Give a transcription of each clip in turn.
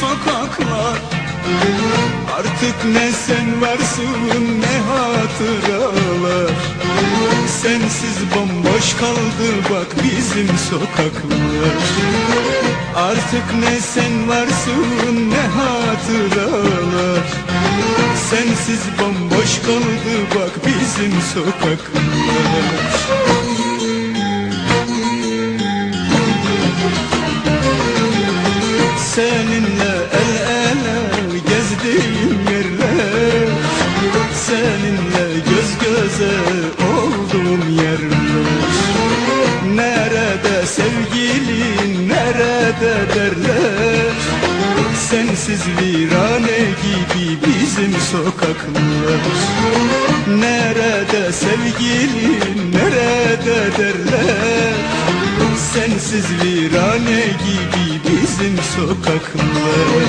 Sokaklar. Artık ne sen varsın ne hatıralar. Sensiz bomboş kaldı bak bizim sokaklar. Artık ne sen varsın ne hatıralar. Sensiz bomboş kaldı bak bizim sokaklar. Seninle Seninle göz göze olduğum yerler Nerede sevgilin nerede derler? Sensiz virane gibi bizim sokaklar. Nerede sevgilin nerede derler? Sensiz virane gibi bizim sokaklar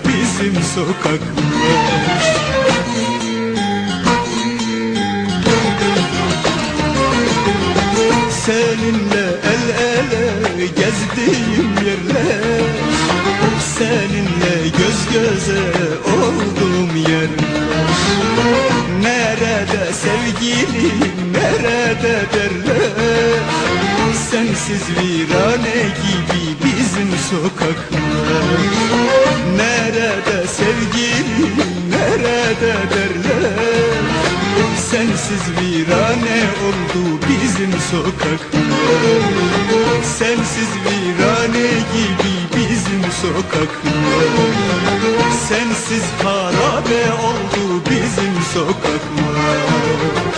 bizim sokaklar. Seninle el ele gezdiğim yerler. Seninle göz göze olduğum yerler. Nerede sevgilim nerede derler? Sensiz virane gibi bizim sokaklar sokaklar Sensiz virane gibi bizim sokaklar Sensiz harabe oldu bizim sokaklar